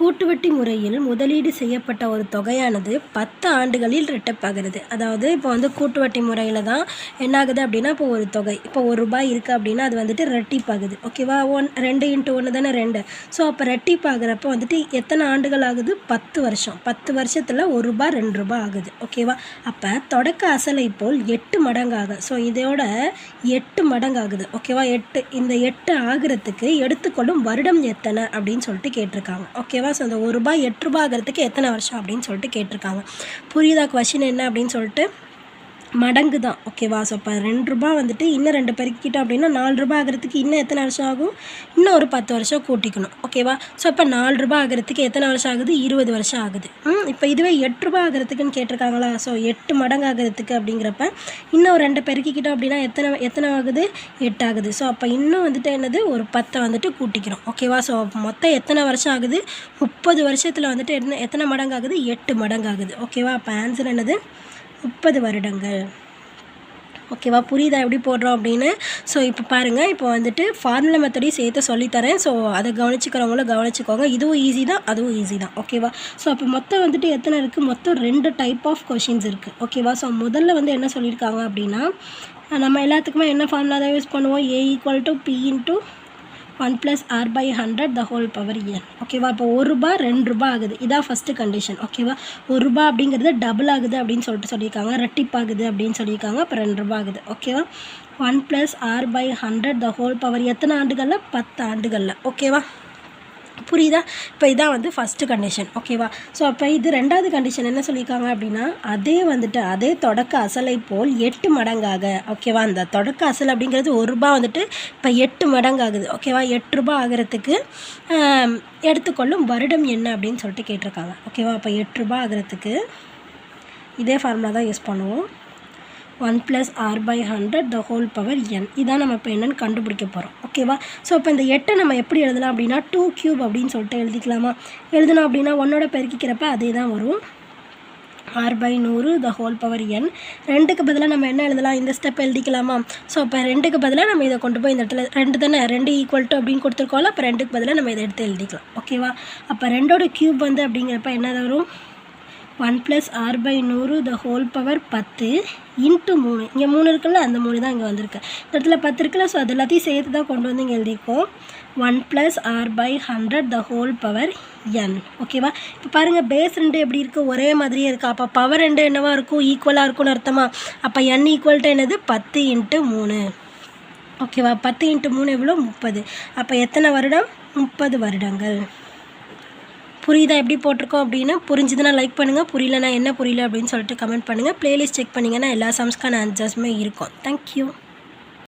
கூட்டுவட்டி முறையில் முதலீடு செய்யப்பட்ட ஒரு தொகையானது பத்து ஆண்டுகளில் ரெட்டப்பாகிறது அதாவது இப்போ வந்து கூட்டுவட்டி முறையில் தான் என்ன ஆகுது அப்படின்னா இப்போ ஒரு தொகை இப்போ ஒரு ரூபாய் இருக்குது அப்படின்னா அது வந்துட்டு ரெட்டிப்பாகுது ஓகேவா ஒன் ரெண்டு இன்ட்டு ஒன்று தானே ரெண்டு. ஸோ அப்போ ரெட்டிப்பாகிறப்ப வந்துட்டு எத்தனை ஆண்டுகள் ஆகுது? பத்து வருஷம். பத்து வருஷத்தில் ஒரு ரூபாய் ரெண்டு ரூபாய் ஆகுது. ஓகேவா அப்போ தொடக்க அசலை போல் எட்டு மடங்காக ஸோ இதோட எட்டு மடங்காகுது. ஓகேவா எட்டு இந்த எட்டு ஆகிறதுக்கு எடுத்துக்கொள்ளும் வருடம் எத்தனை அப்படின்னு சொல்லிட்டு கேட்டிருக்காங்க. ஓகேவா ஸோ அந்த ஒரு ரூபாய் எட்டு ரூபாய் ஆகிறதுக்கு எத்தனை வருஷம் அப்படின்னு சொல்லிட்டு கேட்டிருக்காங்க. புரியுதா கொஷின் என்ன அப்படின்னு சொல்லிட்டு? மடங்கு தான் ஓகேவா ஸோ இப்போ ரெண்டு ரூபா வந்துட்டு இன்னும் ரெண்டு பெருக்கிட்டோம் அப்படின்னா நாலு ரூபா ஆகிறதுக்கு இன்னும் எத்தனை வருஷம் ஆகும்? இன்னும் ஒரு பத்து வருஷம் கூட்டிக்கணும். ஓகேவா ஸோ இப்போ நாலு ரூபா ஆகிறதுக்கு எத்தனை வருஷம் ஆகுது? இருபது வருஷம் ஆகுது. ம் இப்போ இதுவே எட்டு ரூபா ஆகிறதுக்குன்னு கேட்டிருக்காங்களா? ஸோ எட்டு மடங்கு ஆகிறதுக்கு அப்படிங்கிறப்ப இன்னும் ஒரு ரெண்டு பெருக்கிக்கிட்டோம் அப்படின்னா எத்தனை எத்தனை ஆகுது? எட்டு ஆகுது. ஸோ அப்போ இன்னும் வந்துட்டு என்னது? ஒரு பத்தை வந்துட்டு கூட்டிக்கிறோம். ஓகேவா ஸோ மொத்தம் எத்தனை வருஷம் ஆகுது? முப்பது வருஷத்தில் வந்துட்டு என்ன எத்தனை மடங்கு ஆகுது? எட்டு மடங்கு ஆகுது. ஓகேவா அப்போ ஆன்சர் என்னது? முப்பது வருடங்கள். ஓகேவா புரியுதா? எப்படி போடுறோம் அப்படின்னு? ஸோ இப்போ பாருங்கள் இப்போ வந்துட்டு ஃபார்முலா மெத்தடையும் சேர்த்து சொல்லித்தரேன். ஸோ அதை கவனிச்சுக்கிறவங்களும் கவனிச்சுக்கோங்க. இதுவும் ஈஸி தான் அதுவும் ஈஸி தான். ஓகேவா ஸோ அப்போ மொத்தம் வந்துட்டு எத்தனை இருக்குது மொத்தம் ரெண்டு டைப் ஆஃப் கொஷின்ஸ் இருக்குது ஓகேவா ஸோ முதல்ல வந்து என்ன சொல்லியிருக்காங்க அப்படின்னா நம்ம எல்லாத்துக்குமே என்ன ஃபார்முலா தான் யூஸ் பண்ணுவோம்? A equal to P into one plus r by hundred the whole power n ஓகேவா இப்போ ஒரு ரூபா ரெண்டு ரூபா ஆகுது. இதான் ஃபஸ்ட்டு கண்டிஷன் ஓகேவா ஒரு ரூபா அப்படிங்கிறது டபுள் ஆகுது அப்படின்னு சொல்லிட்டு சொல்லியிருக்காங்க. ரெட்டிப்பாகுது அப்படின்னு சொல்லியிருக்காங்க. அப்புறம் ரெண்டு ரூபா ஆகுது. ஓகேவா one plus r by hundred the whole power எத்தனை ஆண்டுகளில்? பத்து ஆண்டுகளில். ஓகேவா புரியுதா? இப்போ இதான் வந்து ஃபஸ்ட்டு கண்டிஷன் ஓகேவா ஸோ அப்போ இது ரெண்டாவது கண்டிஷன் என்ன சொல்லியிருக்காங்க அப்படின்னா அதே வந்துட்டு அதே தொடக்க அசலை போல் எட்டு மடங்காக ஓகேவா அந்த தொடக்க அசல் அப்படிங்கிறது ஒரு ரூபா வந்துட்டு இப்போ எட்டு மடங்காகுது ஓகேவா எட்டு ரூபா ஆகிறதுக்கு எடுத்துக்கொள்ளும் வருடம் என்ன அப்படின்னு சொல்லிட்டு கேட்டிருக்காங்க ஓகேவா அப்போ எட்டு ரூபா ஆகிறதுக்கு இதே ஃபார்முலா தான் யூஸ் பண்ணுவோம். One plus r by hundred the whole power n இதான் நம்ம இப்போ என்னென்னு கண்டுபிடிக்க போகிறோம் ஓகேவா ஸோ இப்போ இந்த எட்டை நம்ம எப்படி எழுதலாம் அப்படின்னா டூ க்யூப் அப்படின்னு சொல்லிட்டு எழுதிக்கலாமா? எழுதணும் அப்படின்னா ஒன்னோட பெருக்கிக்கிறப்ப அதே தான் வரும். ஆர் பை நூறு த ஹோல் பவர் என் ரெண்டுக்கு பதிலாக நம்ம என்ன எழுதலாம்? இந்த ஸ்டெப் எழுதிக்கலாமா? ஸோ இப்போ ரெண்டுக்கு பதிலாக நம்ம இதை கொண்டு போய் இந்த இடத்துல ரெண்டு தானே? ரெண்டு ஈக்குவல் டு அப்படின்னு கொடுத்துருக்கோம்ல அப்போ ரெண்டுக்கு பதிலாக நம்ம இதை எடுத்து எழுதிக்கலாம். ஓகேவா அப்போ ரெண்டோட க்யூப் வந்து அப்படிங்கிறப்ப என்ன வரும்? ஒன் ப்ளஸ் ஆர் பை நூறு த ஹோல் பவர் பத்து இன்ட்டு மூணு. இங்கே மூணு இருக்குல்ல அந்த மூணு தான் இங்கே வந்திருக்கு. இந்த இடத்துல பத்து இருக்குல்ல ஸோ அது எல்லாத்தையும் சேர்த்து தான் கொண்டு வந்து இங்கே எழுதியிருக்கோம். One plus r by hundred the whole power n ஓகேவா இப்போ பாருங்கள் பேஸ் ரெண்டு எப்படி இருக்குது ஒரே மாதிரியே இருக்குது அப்போ பவர் ரெண்டு என்னவாக இருக்கும்? ஈக்குவலாக இருக்கும்னு அர்த்தமா? அப்போ என் ஈக்குவல்ட்டு என்னது? பத்து இன்ட்டு மூணு. ஓகேவா பத்து இன்ட்டு மூணு எவ்வளோ முப்பது. அப்போ எத்தனை வருடம்? முப்பது வருடங்கள். புரியுதா எப்படி போட்டிருக்கோம் அப்படின்னா? புரிஞ்சுதுன்னா லைக் பண்ணுங்கள் புரியலனா என்ன புரியல அப்படின்னு சொல்லிட்டு கமெண்ட் பண்ணுங்கள் ப்ளேலிஸ்ட் செக் பண்ணிங்கன்னா எல்லா சாங்ஸ்க்கான ஆன்சர்ஸுமே இருக்கும். தேங்க்யூ